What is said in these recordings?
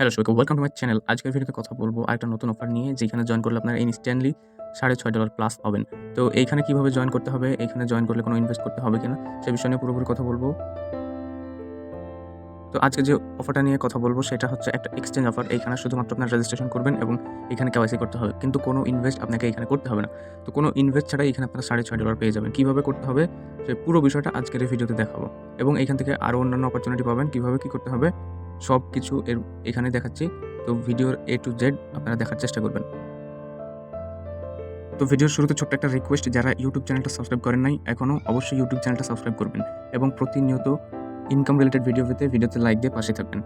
Hello সবাইকে welcome to my channel আজকের ভিডিওতে কথা বলব একটা নতুন অফার নিয়ে, যেখানে জয়েন করলে আপনারা ইনস্ট্যান্টলি সাড়ে ছয় ডলার প্লাস পাবেন। তো এইখানে কীভাবে জয়েন করতে হবে, এখানে জয়েন করলে কোনো ইনভেস্ট করতে হবে কিনা, সে বিষয় নিয়ে পুরোপুরি কথা বলব। তো আজকে যে অফারটা নিয়ে কথা বলব, সেটা হচ্ছে একটা এক্সচেঞ্জ অফার এইখানে শুধুমাত্র আপনার রেজিস্ট্রেশন করবেন এবং এখানে কেওয়াইসি করতে হবে। কিন্তু কোনো ইনভেস্ট আপনাকে এখানে করতে হবে না। তো কোনো ইনভেস্ট ছাড়াই এখানে আপনারা সাড়ে ছয় ডলার পেয়ে যাবেন। কীভাবে করতে হবে, সে পুরো বিষয়টা আজকের এই ভিডিওতে দেখাবো। এবং এখান থেকে আরও অন্যান্য অপরচুনিটি পাবেন। কীভাবে কী করতে হবে সব কিছু এর এখানে দেখাচ্ছি। তো ভিডিওর এ টু জেড আপনারা দেখার চেষ্টা করবেন। তো ভিডিওর শুরুতে ছোট্ট একটা রিকোয়েস্ট যারা ইউটিউব চ্যানেলটা সাবস্ক্রাইব করেন নাই এখনও অবশ্যই ইউটিউব চ্যানেলটা সাবস্ক্রাইব করবেন এবং প্রতিনিয়ত ইনকাম রিলেটেড ভিডিও পেতে ভিডিওতে লাইক দিয়ে পাশে থাকবেন।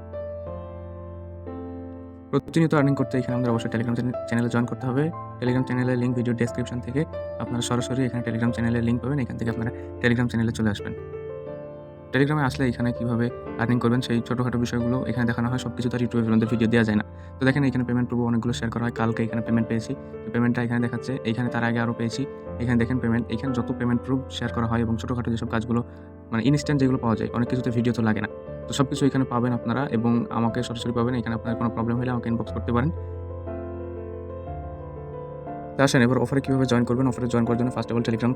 প্রতিনিয়ত আর্নিং করতে এখানে আমাদের অবশ্যই টেলিগ্রাম চ্যানেলে জয়েন করতে হবে। টেলিগ্রাম চ্যানেলের লিঙ্ক ভিডিও ডেসক্রিপশন থেকে আপনারা সরাসরি এখানে টেলিগ্রাম চ্যানেলের লিঙ্ক পাবেন। এখান থেকে আপনারা টেলিগ্রাম চ্যানেলে চলে আসবেন। টেলিগ্রামে আসলে এখানে কীভাবে আর্নিং করবেন সেই ছোটোখাটো বিষয়গুলো এখানে দেখানো হয় সব কিছু তার ইউটিউবের মধ্যে ভিডিও দেওয়া যায় না। তো দেখেন এখানে পেমেন্ট প্রুফ অনেকগুলো শেয়ার করা হয়, কালকে এখানে পেমেন্ট পেয়েছি। পেমেন্টটা এখানে দেখাচ্ছে, এখানে তার আগে আরও পেয়েছি। এখানে দেখেন পেমেন্ট এখানে যত পেমেন্ট প্রুফ শেয়ার করা হয় এবং ছোটোখাটো যেসব কাজগুলো মানে ইনস্ট্যান্ট যেগুলো পাওয়া যায়, অনেক কিছুতে ভিডিও তো লাগে না। তো সব কিছু এখানে পাবেন আপনারা এবং আমাকে সরাসরি পাবেন, এখানে আপনার কোনো প্রবলেম হলে আমাকে ইনবক্স করতে পারেন। আসেন, এবার অফারে কীভাবে জয়েন করবেন? অফারে জয়েন করার জন্য ফার্স্ট অফ অল টেলিগ্রাম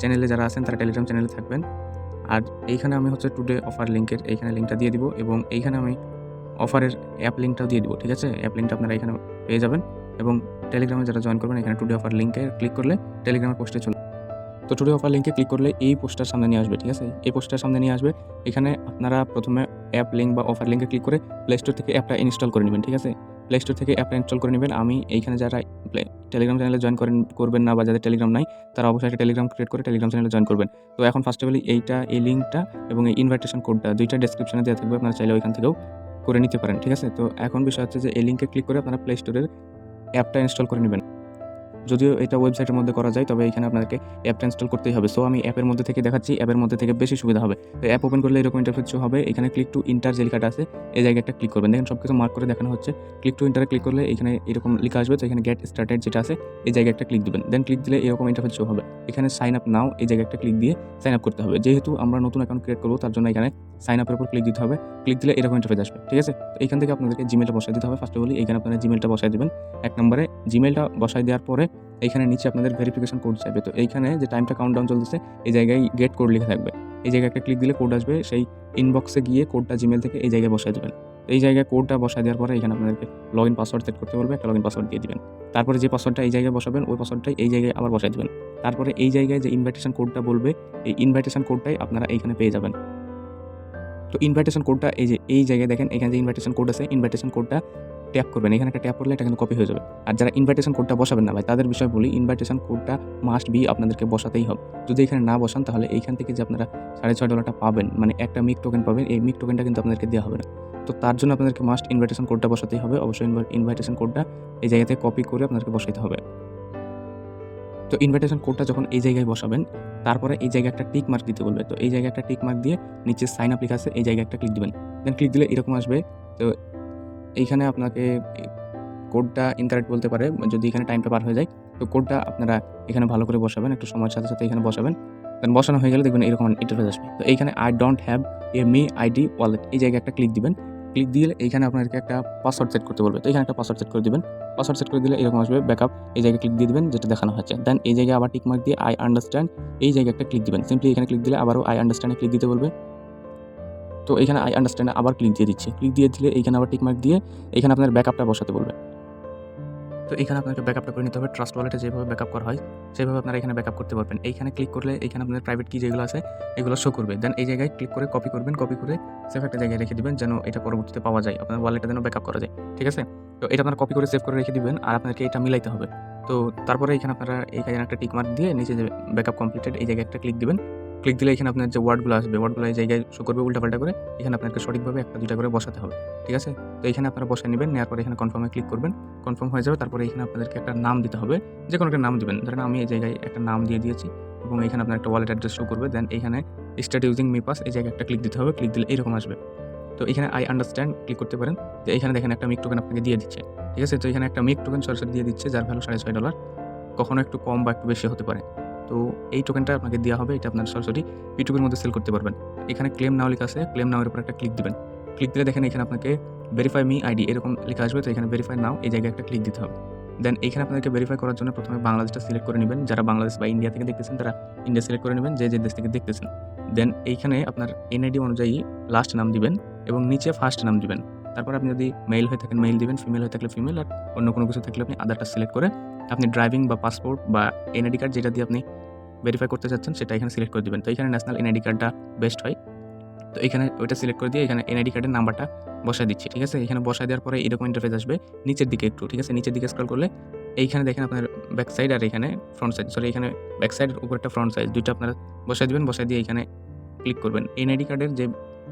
চ্যানেলে যারা আছেন, তারা টেলিগ্রাম চ্যানেলে থাকবেন। আর এইখানে আমি হচ্ছে টুডে অফার লিঙ্কের এইখানে লিঙ্কটা দিয়ে দিব এবং এইখানে আমি অফারের অ্যাপ লিঙ্কটাও দিয়ে দিব, ঠিক আছে? অ্যাপ লিঙ্কটা আপনারা এখানে পেয়ে যাবেন এবং টেলিগ্রামে যারা জয়েন করবেন, এখানে টুডে অফার লিঙ্কে ক্লিক করলে টেলিগ্রামের পোস্টে চলে তো টুডে অফার লিঙ্কে ক্লিক করলে এই পোস্টার সামনে নিয়ে আসবে, ঠিক আছে? এই পোস্টার সামনে নিয়ে আসবে, এখানে আপনারা প্রথমে অ্যাপ লিঙ্ক বা অফার লিঙ্কে ক্লিক করে প্লে স্টোর থেকে অ্যাপটা ইনস্টল করে নেবেন, ঠিক আছে? প্লে স্টোর থেকে অ্যাপটা ইনস্টল করে নেবেন। আমি এইখানে যারা টেলিগ্রাম চ্যানেলে জয়েন করেন, করবেন না বা যাদের টেলিগ্রাম নাই, তারা অবশ্যই একটা টেলিগ্রাম ক্রিয়েট করে টেলিগ্রাম চ্যানেলে জয়েন করবেন। তো এখন ফার্স্ট অফ অল এইটা, এই লিঙ্কটা এবং এই ইনভাইটেশন কোডটা দুইটা ডেসক্রিপশনে দেওয়া থাকবে। আপনারা চাইলে ওইখান থেকেও করে নিতে পারেন, ঠিক আছে? তো এখন বিষয় হচ্ছে যে এই লিঙ্কে ক্লিক করে আপনারা প্লে স্টোরের অ্যাপটা ইনস্টল করে নেবেন। যদিও এটা ওয়েবসাইটের মধ্যে করা যায়, তবে এখানে আপনাদেরকে অ্যাপটা ইনস্টল করতেই হবে। সো আমি অ্যাপের মধ্যে থেকে দেখাচ্ছি অ্যাপের মধ্যে থেকে বেশি সুবিধা হবে। তো অ্যাপ ওপেন করলে এরকম ইন্টারফেস হবে। এখানে ক্লিক টু ইন্টার যে লেখাটা আছে, এই জায়গায় একটা ক্লিক করবেন। দেখেন সব কিছু মার্ক করে দেখানো হচ্ছে। ক্লিক টু ইন্টারে ক্লিক করলে এখানে এরকম লেখা আসবে। তো এখানে গেট স্টার্টেড যেটা আছে, এই জায়গায় একটা ক্লিক দেবেন। দেন ক্লিক দিলে এরকম ইন্টারফেস হবে। এখানে সাইন আপ নাও এই জায়গায় একটা ক্লিক দিয়ে সাইন আপ করতে হবে। যেহেতু আমরা নতুন অ্যাকাউন্ট ক্রিয়েট করব, তার জন্য এখানে সাইন আপের উপর ক্লিক দিতে হবে। ক্লিক দিলে এরকম ইন্টারফেস আসবে। ঠিক আছে? তো এখান থেকে আপনাদেরকে জিমেলটা বসাই দিতে হবে। ফার্স্ট অফ অল এখানে আপনারা জিমেলটা বসাই দেবেন। এক নম্বরে জিমেলটা বসাই দেওয়ার পরে এইখানে নিচে আপনাদের ভেরিফিকেশন কোড চাইবে। তো এইখানে যে টাইমটা কাউন্টডাউন চলতেছে, এই জায়গায় গেট কোড লিখে থাকবে। এই জায়গায় একটা ক্লিক দিলে কোড আসবে, সেই ইনবক্সে গিয়ে কোডটা জিমেল থেকে এই জায়গায় বসাই দেবেন। এই জায়গায় কোডটা বসাই দেওয়ার পরে এখানে আপনাদেরকে লগ ইন পাসওয়ার্ড সেট করতে বলবে, একটা লগ ইন পাসওয়ার্ড দিয়ে দিবেন। তারপরে যে পাসওয়ার্ডটা এই জায়গায় বসাবেন, ওই পাসওয়ার্ডটাই এই জায়গায় আবার বসাই দেবেন। তারপরে এই জায়গায় যে ইনভাইটেশন কোডটা বলবে, এই ইনভাইটেশন কোডটাই আপনারা এইখানে পেয়ে যাবেন। তো ইনভাইটেশন কোডটা এই যে, এই জায়গায় দেখেন, এখানে যে ইনভাইটেশন কোড আছে ইনভাইটেশন কোডটা ট্যাপ করবেন। এখানে একটা ট্যাপ করলে এটা কিন্তু কপি হয়ে যাবে। আর যারা ইনভাইটেশন কোডটা বসাবেন না ভাই, তাদের বিষয় বলি ইনভাইটেশন কোডটা মাস্ট বি আপনাদেরকে বসাতেই হবে। যদি এখানে না বসান, তাহলে এইখান থেকে যে আপনারা সাড়ে ছয় ডলারটা পাবেন মানে একটা মিক টোকেন পাবেন, এই মিক টোকেনটা কিন্তু আপনাদেরকে দেওয়া হবে না। তো তার জন্য আপনাদেরকে মাস্ট ইনভাইটেশন কোডটা বসাতেই হবে। অবশ্যই ইনভাইটেশন কোডটা এই জায়গাতে কপি করে আপনাদেরকে বসাইতে হবে। তো ইনভাইটেশন কোডটা যখন এই জায়গায় বসাবেন, তারপরে এই জায়গায় একটা টিক মার্ক দিতে বলবে। তো এই জায়গায় একটা টিক মার্ক দিয়ে নিচে সাইন আপ লেখা আছে, এই জায়গায় একটা ক্লিক দিবেন। দেন ক্লিক দিলে এরকম আসবে, তো এইখানে আপনাকে কোডটা ইন্টারেক্ট বলতে পারে, যদি এখানে টাইমটা পার হয়ে যায়, তো কোডটা আপনারা এখানে ভালো করে বসাবেন, একটু সময়ের সাথে সাথে এখানে বসাবেন। দেন বসানো হয়ে গেলে দেখবেন এরকম ইন্টারফেস আসবে। তো এইখানে I don't have a Mi ID wallet এই জায়গায় একটা ক্লিক দিবেন। ক্লিক দিয়ে এইখানে আপনাদেরকে একটা পাসওয়ার্ড সেট করতে বলবে। তো এখানে একটা পাসওয়ার্ড সেট করে দিবেন। পাসওয়ার্ড সেট করে দিলে এরকম আসবে ব্যাকআপ এই জায়গায় ক্লিক দিয়ে দিবেন, যেটা দেখানো হচ্ছে দেন এই জায়গায় আবার টিক মার্ক দিয়ে আই আন্ডারস্ট্যান্ড এই জায়গায় একটা ক্লিক দিবেন। সিম্পলি এখানে ক্লিক দিলে আবারও আই আন্ডারস্ট্যান্ডে ক্লিক দিতে বলবে। তো এখানে আই আন্ডারস্ট্যান্ড আবার ক্লিক দিয়ে দিচ্ছে। ক্লিক দিয়ে দিলে এইখানে আবার টিক মার্ক দিয়ে এখানে আপনার ব্যাকআপটা বসাতে বলবে। তো এখানে আপনাকে ব্যাকআপটা করে নিতে হবে। ট্রাস্ট ওয়ালেটে যেভাবে ব্যাকআপ করা হয়, সেভাবে আপনারা এখানে ব্যাকআপ করতে পারবেন। এইখানে ক্লিক করলে এখানে আপনাদের প্রাইভেট কি যেগুলো আছে, এগুলো শো করবে। দেন এই জায়গায় ক্লিক করে কপি করবেন। কপি করে সেভ একটা জায়গায় রেখে দিবেন যেন এটা পরবর্তীতে পাওয়া যায়। আপনার ওয়ালেটে যেন ব্যাকআপ করা যায়। ঠিক আছে? তো এটা আপনারা কপি করে সেভ করে রেখে দিবেন আর আপনাকে এটা মিলাইতে হবে। তো তারপরে এখানে আপনারা এইখানে একটা টিক মার্ক দিয়ে নিচে যে ব্যাকআপ কমপ্লিটেড এই জায়গায় একটা ক্লিক দিবেন। ক্লিক দিলে এখানে আপনার যে ওয়ার্ডগুলো আসবে ওয়ার্ডগুলো এই জায়গায় শো করবে, উল্টাপাল্টা করে এখানে আপনাকে সঠিকভাবে একটা, দুইটা করে বসাতে হবে, ঠিক আছে? তো এখানে আপনারা বসায় নেবেন নেওয়ার পরে এখানে কনফার্মে ক্লিক করবেন কনফার্ম হয়ে যাবে, তারপরে এখানে আপনাদেরকে একটা নাম দিতে হবে যে কোনো একটা নাম দিবেন। ধরেন আমি এই জায়গায় একটা নাম দিয়ে দিয়েছি এবং এখানে আপনার একটা ওয়ালেট অ্যাড্রেস শো করবে দেন এখানে স্টার্ট ইউজিং মি পাস এই জায়গায় একটা ক্লিক দিতে হবে ক্লিক দিলে এরকম আসবে। তো এখানে আই আন্ডারস্ট্যান্ড ক্লিক করতে পারেন, যে এখানে দেখেন একটা মিক টোকেন আপনাকে দিয়ে দিচ্ছে, ঠিক আছে? তো এখানে একটা মিক টোকেন সরাসরি দিয়ে দিচ্ছে, যার ভ্যালু সাড়ে ছয় ডলার কখনো একটু কম বা একটু বেশি হতে পারে। তো এই টোকেনটা আপনাকে দেওয়া হবে, এটা আপনার সরাসরি ইউটিউবের মধ্যে সেল করতে পারবেন। এখানে ক্লেম নাও লেখা আছে ক্লেম নাওয়ের উপর একটা ক্লিক দিবেন। ক্লিক দিলে দেখেন এখানে আপনাকে ভেরিফাই মি আইডি এরকম লেখা আসবে, তো এখানে ভেরিফাই নাও এই জায়গায় একটা ক্লিক দিতে হবে। দেন এখানে আপনাদেরকে ভেরিফাই করার জন্য প্রথমে বাংলাদেশটা সিলেক্ট করে নেবেন। যারা বাংলাদেশ বা ইন্ডিয়া থেকে দেখতেছেন, তারা ইন্ডিয়া সিলেক্ট করে নেবেন, যে যে দেশ থেকে দেখতেছেন। দেন এইখানে আপনার এনআইডি অনুযায়ী লাস্ট নাম দিবেন এবং নিচে ফার্স্ট নাম দিবেন। তারপর আপনি যদি মেল হয়ে থাকেন মেল দিবেন ফিমেল হয়ে থাকলে ফিমেল আর অন্য কোনো কিছু থাকলে আপনি আধারটা সিলেক্ট করে আপনি ড্রাইভিং বা পাসপোর্ট বা এনআইডি কার্ড যেটা দিয়ে আপনি ভেরিফাই করতে চাচ্ছেন, সেটা এখানে সিলেক্ট করে দেবেন। তো এখানে ন্যাশনাল এনআইডি কার্ডটা বেস্ট হয়। তো এখানে ওইটা সিলেক্ট করে দিয়ে এখানে এনআইডি কার্ডের নাম্বারটা বসায় দিচ্ছি, ঠিক আছে? এখানে বসায় দেওয়ার পরে এরকম ইন্টারফেস আসবে নিচের দিকে একটু, ঠিক আছে? নিচের দিকে স্ক্রল করলে এইখানে দেখেন আপনার ব্যাক সাইড আর এখানে ফ্রন্ট সাইড সরি এখানে ব্যাক সাইডের উপর একটা ফ্রন্ট সাইড দুইটা আপনারা বসায় দিবেন, বসায় দিয়ে এখানে ক্লিক করবেন। এনআইডি কার্ডের যে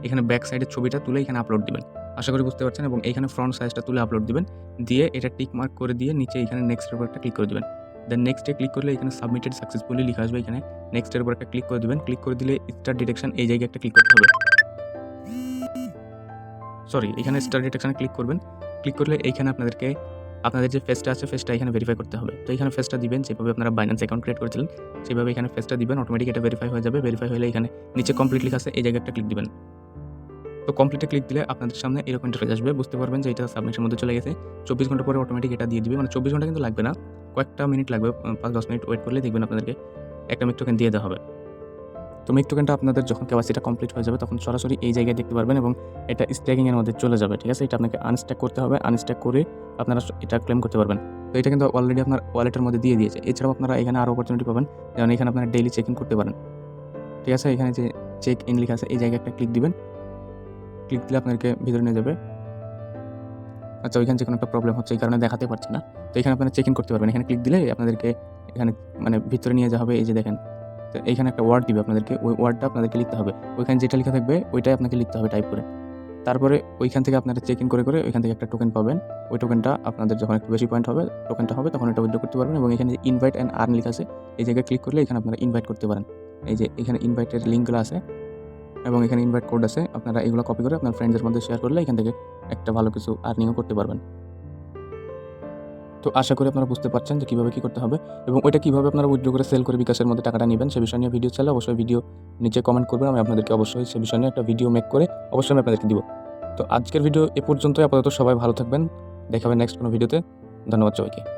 এখানে ব্যাক সাইডের ছবিটা তুলে এখানে আপলোড দিবেন। আশা করি বুঝতে পারছেন, এবং এখানে ফ্রন্ট সাইজটা তুলে আপলোড দিবেন। দিয়ে এটা টিক মার্ক করে দিয়ে নিচে এখানে নেক্সটের উপর একটা ক্লিক করে দিবেন। দেন নেক্সটে ক্লিক করলে এখানে সাবমিটেড সাকসেসফুলি লেখা আসবে এখানে। নেক্সটের উপর একটা ক্লিক করে দিবেন। ক্লিক করে দিলে স্টার ডিটেকশন এই জায়গায় একটা ক্লিক করতে হবে। সরি এখানে স্টার ডিটেকশনে ক্লিক করবেন। ক্লিক করলে এইখানে আপনাদেরকে, আপনাদের যে ফেসটা আছে ফেসটা এখানে ভেরিফাই করতে হবে। তো এখানে ফেসটা দিবেন, যেভাবে আপনারা বাইন্যান্স অ্যাকাউন্ট ক্রিয়েট করেছিলেন, সেভাবে এখানে ফেসটা দিবেন অটোমেটিক এটা ভেরিফাই হয়ে যাবে। ভেরিফাই হলে এখানে নিচে কমপ্লিট লেখা আছে, এই জায়গায় একটা ক্লিক দিবেন। তো কমপ্লিটে ক্লিক দিলে আপনাদের সামনে এরকম ইন্টারফেস আসবে। বুঝতে পারবেন যে এটা সাবমিটের মধ্যে চলে গেছে। চব্বিশ ঘণ্টা পরে অটোমেটিক এটা দিয়ে দিবে। মানে চব্বিশ ঘণ্টা কিন্তু লাগবে না। কয়েকটা মিনিট লাগবে পাঁচ, দশ মিনিট ওয়েট করলে দেখবেন আপনাদেরকে একটা মিক টোকেন দিয়ে দেওয়া হবে। তো মিক টোকেনটা আপনাদের যখন কেওয়াইসিটা কমপ্লিট হয়ে যাবে, তখন সরাসরি এই জায়গায় দেখতে পারবেন এবং এটা স্ট্যাকিংয়ের মধ্যে চলে যাবে, ঠিক আছে? এটা আপনাকে আনস্ট্যাক করতে হবে। আনস্ট্যাক করে আপনারা এটা ক্লেম করতে পারবেন। তো এটা কিন্তু অলরেডি আপনার ওয়ালেটের মধ্যে দিয়ে দিয়েছে। এছাড়াও আপনারা এখানে আরও অপরচুনিটি পাবেন। যেমন এখানে আপনারা ডেইলি চেক ইন করতে পারেন। ঠিক আছে? এখানে যে চেক ইন লেখা আছে, এই জায়গায় একটা ক্লিক দিবেন। ক্লিক দিলে আপনাদেরকে ভিতরে নিয়ে যাবে। আচ্ছা ওইখানে যে কোনো একটা প্রবলেম হচ্ছে, এই কারণে দেখাতে পারছি না। তো এখানে আপনারা চেক ইন করতে পারবেন। এখানে ক্লিক দিলে আপনাদেরকে এখানে মানে ভিতরে নিয়ে যাওয়া হবে, এই যে দেখেন। তো এইখানে একটা ওয়ার্ড দিবে আপনাদেরকে, ওই ওয়ার্ডটা আপনাদেরকে লিখতে হবে। ওইখানে যেটা লেখা থাকবে, ওইটাই আপনাকে লিখতে হবে টাইপ করে। তারপরে ওইখান থেকে আপনারা চেক ইন করে করে ওইখান থেকে একটা টোকেন পাবেন। ওই টোকেনটা আপনাদের যখন একটু বেশি পয়েন্ট হবে টোকেনটা হবে, তখন এটা উইথড্র করতে পারবেন এবং এখানে ইনভাইট অ্যান্ড আর্ন লেখা আছে, এই জায়গায় ক্লিক করলে এখানে আপনারা ইনভাইট করতে পারেন। এই যে এখানে ইনভাইটের লিঙ্কগুলো আছে এবং এখানে ইনভাইট কোড আছে, আপনারা এগুলো কপি করে আপনার ফ্রেন্ডসদের মধ্যে শেয়ার করলে এখান থেকে একটা ভালো কিছু আর্নিংও করতে পারবেন। তো আশা করি আপনারা বুঝতে পারছেন যে কীভাবে কী করতে হবে এবং ওইটা কীভাবে আপনারা উইথড্র করে সেল করে বিকাশের মধ্যে টাকাটা নেবেন সে বিষয় নিয়ে ভিডিও চাইলে অবশ্যই ভিডিও নিচে কমেন্ট করবেন, আমি আপনাদেরকে অবশ্যই সে বিষয় নিয়ে একটা ভিডিও মেক করে অবশ্যই আমি আপনাদেরকে দিব। তো আজকের ভিডিও এ পর্যন্তই, আপাতত সবাই ভালো থাকবেন দেখাবেন নেক্সট কোনো ভিডিওতে ধন্যবাদ সবাইকে।